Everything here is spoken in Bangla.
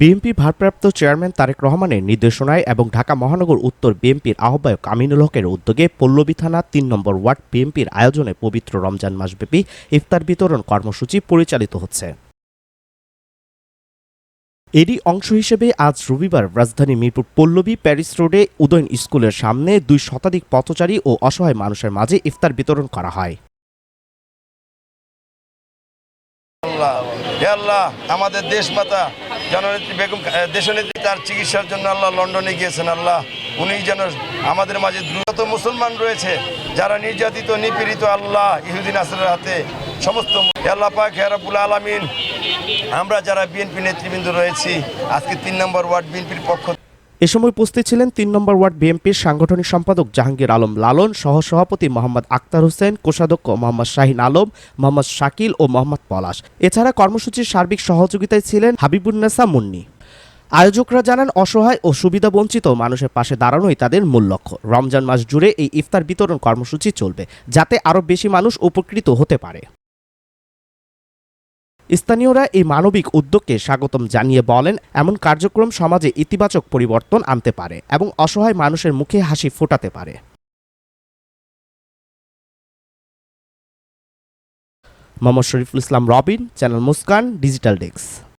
বিএনপি ভারপ্রাপ্ত চেয়ারম্যান তারেক রহমানের নির্দেশনায় এবং ঢাকা মহানগর উত্তর বিএনপির আহ্বায়ক আমিনুল হকের উদ্যোগে পল্লবী থানা তিন নম্বর ওয়ার্ড বিএনপির আয়োজনে পবিত্র রমজান মাসব্যাপী ইফতার বিতরণ কর্মসূচি পরিচালিত হচ্ছে। এরই অংশ হিসেবে আজ রবিবার রাজধানী মিরপুর পল্লবী প্যারিস রোডে উদয়ন স্কুলের সামনে দুই শতাধিক পথচারী ও অসহায় মানুষের মাঝে ইফতার বিতরণ করা হয়। আল্লাহ হে আল্লাহ, আমাদের দেশ মাতা, জননেত্রী বেগম দেশনেত্রী তার চিকিৎসার জন্য আল্লাহ লন্ডনে গিয়েছেন আল্লাহ। উনি যেন আমাদের মাঝে দ্রুত মুসলমান রয়েছে, যারা নির্যাতিত, নিপীড়িত, আল্লাহ ইহুদিন আসরের হাতে সমস্ত আল্লাহ পাক হেরাবুল আলমিন। আমরা যারা বিএনপি নেতৃবৃন্দ রয়েছি, আজকে তিন নম্বর ওয়ার্ড বিএনপির পক্ষ এ সময় উপস্থিত ছিলেন তিন নম্বর ওয়ার্ড বিএনপির সাংগঠনিক সম্পাদক জাহাঙ্গীর আলম লালন, সহসভাপতি মোহাম্মদ আক্তার হোসেন, কোষাধ্যক্ষ মোহাম্মদ শাহিন আলম, মোহাম্মদ শাকিল ও মোহাম্মদ পলাশ। এছাড়া কর্মসূচির সার্বিক সহযোগিতায় ছিলেন হাবিবুন্নেসা মুন্নি। আয়োজকরা জানান, অসহায় ও সুবিধাবঞ্চিত মানুষের পাশে দাঁড়ানোই তাদের মূল লক্ষ্য। রমজান মাস জুড়ে এই ইফতার বিতরণ কর্মসূচি চলবে, যাতে আরও বেশি মানুষ উপকৃত হতে পারে। স্থানীয়রা এই মানবিক উদ্যোগকে স্বাগতম জানিয়ে বলেন, এমন কার্যক্রম সমাজে ইতিবাচক পরিবর্তন আনতে পারে এবং অসহায় মানুষের মুখে হাসি ফোটাতে পারে। Mohammad Shariful Islam Robin, channel Muskan, digital desk.